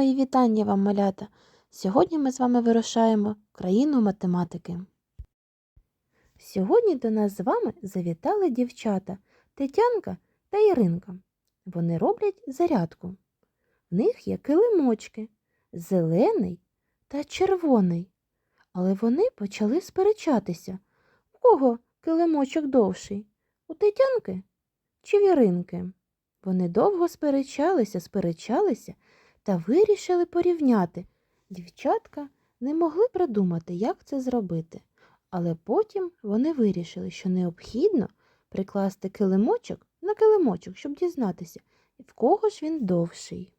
Мої вітання вам, малята! Сьогодні ми з вами вирушаємо в країну математики. Сьогодні до нас з вами завітали дівчата Тетянка та Іринка. Вони роблять зарядку. В них є килимочки зелений та червоний. Але вони почали сперечатися, в кого килимочок довший? У Тетянки чи в Іринки? Вони довго сперечалися, сперечалися та вирішили порівняти. Дівчатка не могли придумати, як це зробити, але потім вони вирішили, що необхідно прикласти килимочок на килимочок, щоб дізнатися, в кого ж він довший.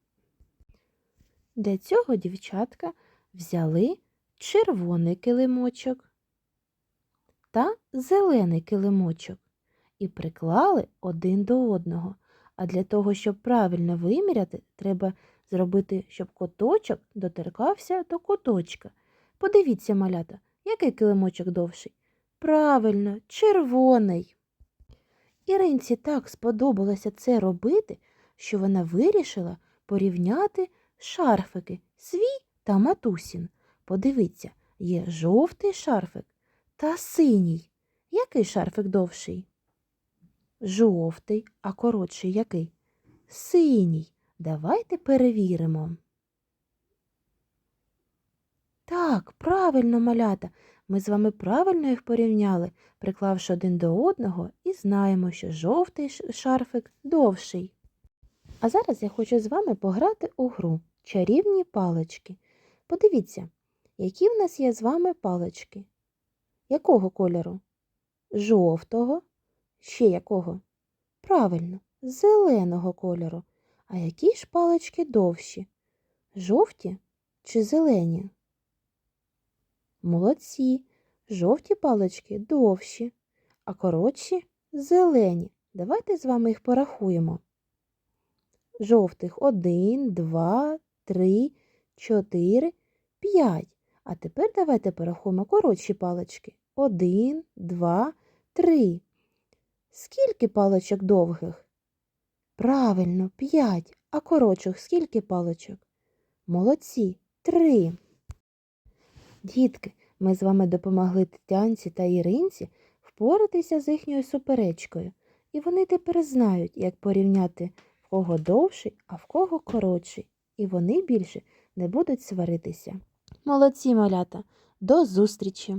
Для цього дівчатка взяли червоний килимочок та зелений килимочок і приклали один до одного. А для того, щоб правильно виміряти, треба зробити, щоб коточок доторкався до коточка. Подивіться, малята, який килимочок довший. Правильно, червоний. Іринці так сподобалося це робити, що вона вирішила порівняти шарфики свій та матусін. Подивіться, є жовтий шарфик та синій. Який шарфик довший? Жовтий, а коротший який? Синій. Давайте перевіримо. Так, правильно, малята. Ми з вами правильно їх порівняли, приклавши один до одного, і знаємо, що жовтий шарфик довший. А зараз я хочу з вами пограти у гру чарівні палички. Подивіться, які в нас є з вами палички. Якого кольору? Жовтого. Ще якого? Правильно, зеленого кольору. А які ж палички довші? Жовті чи зелені? Молодці. Жовті палички довші, а коротші зелені. Давайте з вами їх порахуємо. Жовтих один, два, три, чотири, п'ять. А тепер давайте порахуємо коротші палички. Один, два, три. Скільки паличок довгих? Правильно, п'ять. А коротших скільки паличок? Молодці, три. Дітки, ми з вами допомогли Тетянці та Іринці впоратися з їхньою суперечкою. І вони тепер знають, як порівняти в кого довший, а в кого коротший. І вони більше не будуть сваритися. Молодці, малята! До зустрічі!